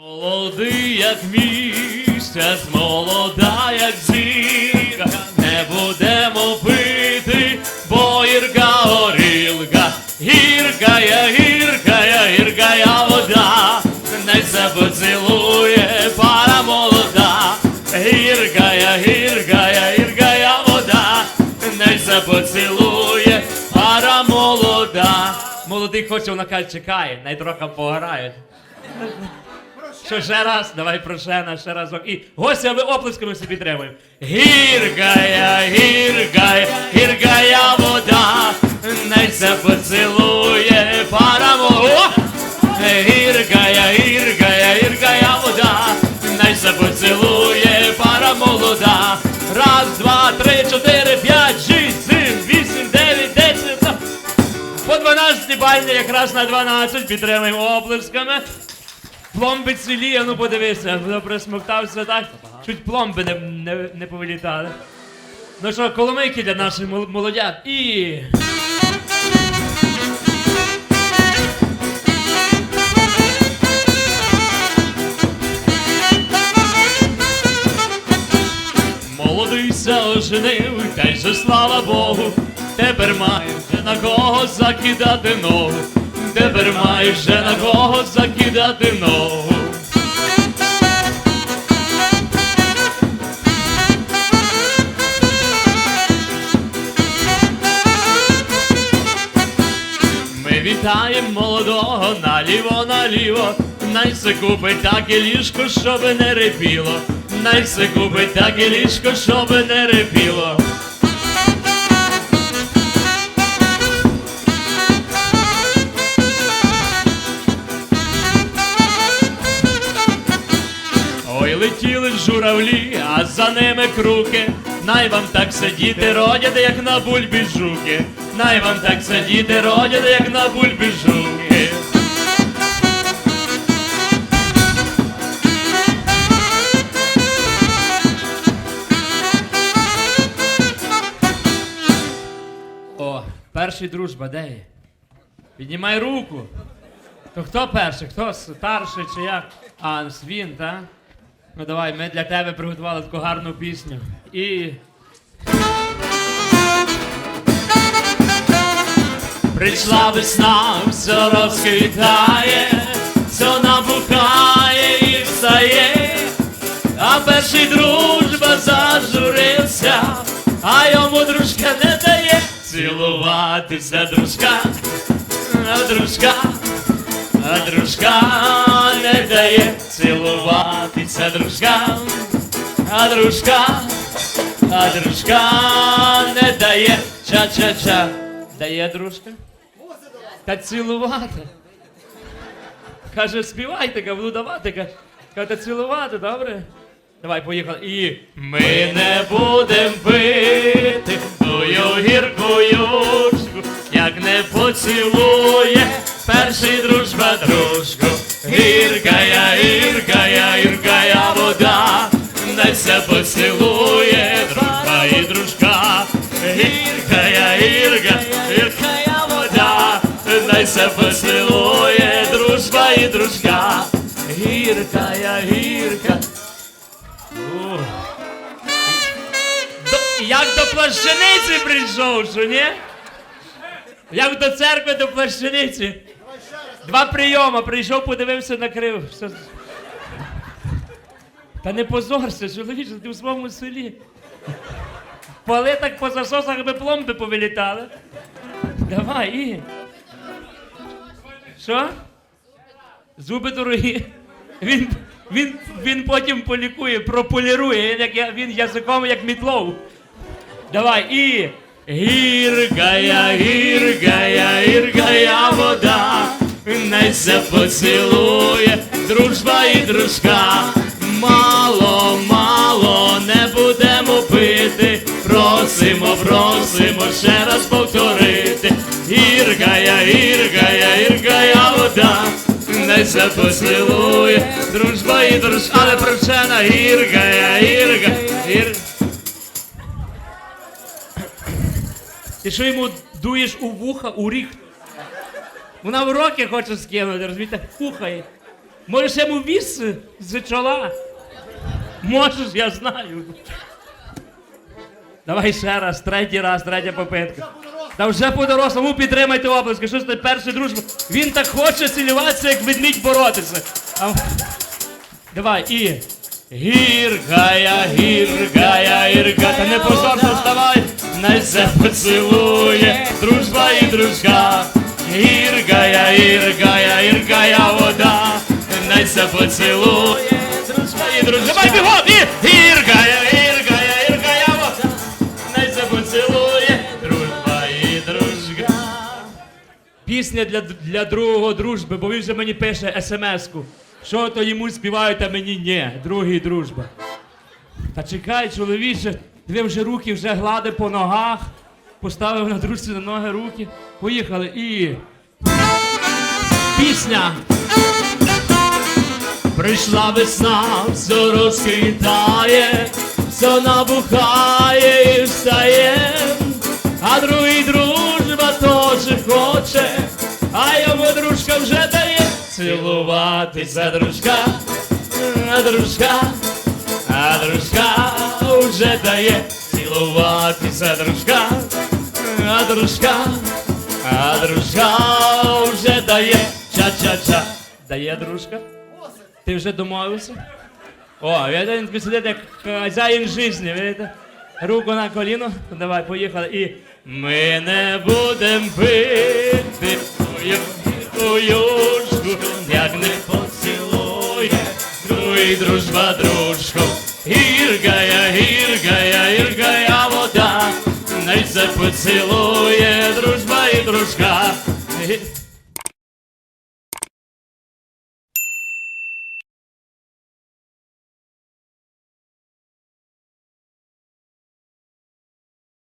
Молодий, як місяць, молода, як зірка, не будемо пити, бо гірка горілка, гірка я, гірка я, гірка я вода, не поцілує пара молода, гірка я, гірка я, гірка я вода, не поцілує пара молода. Молодий хоче, вона каже, чекає, най трохи пограють. Що ще раз? Давай прошена, ще разок. І гостя ви оплесками всі підтримуємо. Гіркая, гіркая, гіркая вода, най се поцілує пара мого. Гіркая, гіркая, гіркая вода, най се поцілує пара молода. Раз, два, три, чотири, п'ять, шість, сім, вісім, дев'ять, десять. По 12 бальні якраз на 12 підтримуємо оплесками. Пломби цілі, ну подивися, воно присмоктався так, чуть пломби не, не, не повилітали. Ну що, коломийки для наших молодят і. Молодий се оженив, та й же слава Богу, тепер вже на кого закидати ногу, тепер маєш вже на кого закидати ногу. Ми вітаємо молодого наліво, наліво, най се купить таке ліжко, щоб не репіло, най се купить таке ліжко, щоб не репіло. Летіли журавлі, а за ними круки. Най вам так сидіти родять, як на бульбі жуки. Най вам так сидіти родять, як на бульбі жуки. О, перший дружба, де є? Піднімай руку. То хто перший? Хто старший чи як? А, він, так? Ну давай, ми для тебе приготували таку гарну пісню. І. Прийшла весна, все розквітає, все набухає і встає, а перший дружба зажурився, а йому дружка не дає цілуватися, дружка, дружка. А дружка не дає цілуватися дружка, а дружка, а дружка не дає ча-ча-ча. Дає дружка? Та цілувати. Каже, співайте, ка, буду давати. ка. Каже, цілувати, добре? Давай, поїхали. І ми не будем пити тую гірку юшку, як не поцілує перший дружба дружку. Гірка я, гірка вода, се поцілує дружба і дружка. Гірка я, гірка, я вода, се поцілує дружба і дружка. Гірка я, гірка. Як до плащаниці прийшов, що ні? Як до церкви до плащаниці. Два прийома, прийшов, подивився, накрив. Все. Та не позорся, чоловіче, ти в своєму селі. Пали так по засосах, аби пломби повилітали. Давай, і. Що? Зуби дорогі. Він, він, він потім полікує, прополірує, він, як, він язиком як мітлов. Давай, і. Гіркая, гіркая, гіркая се поцілує, дружба і дружка. Мало, мало, не будемо пити, просимо, просимо ще раз повторити. Гіркая, гіркая, гіркая вода, не се поцілує, дружба і дружка, але причина гіркая, гірка, гірка. Ти що йому дуєш у вуха, у ріг? Вона в роки хоче скинути, розумієте, хухає. Можеш йому віз з чола? Можеш, я знаю. Давай ще раз, третій раз, третя попитка. Та вже по-дорослому підтримайте оплески, що це перша дружба. Він так хоче цілюватися, як ведмідь боротися. А... Давай, і. Гіркая, гіркая, гірка, та не позорно вставай, най се поцілує, дружба і дружка. Гіркая, гіркая, гіркая вода, най се поцілує, дружба і дружка. Давай бігом, і гіркая, гіркая, гіркая вода, най се поцілує, дружба і дружка. Пісня для, для другого дружби, бо він же мені пише смс-ку. Що то йому співають, а мені ні. Другий дружба. Та чекай, чоловіче, ви вже руки вже глади по ногах. Поставив на дружці на ноги руки. Поїхали і. Пісня. Прийшла весна, все розквітає, все набухає і встає, а другий дружба теж хоче, а йому дружка вже дає цілуватися, дружка, а дружка, а дружка вже дає цілуватися, дружка, а дружка, а дружка вже дає ча-ча-ча. Дає дружка? Ти вже домовився? О, він такий сидить як хазяїн житті, видите? Руку на коліно, давай, поїхали. І ми не будем пити твою юшку, як не поцілує, другий дружба дружку. Вода, поцілує, дружба і дружка.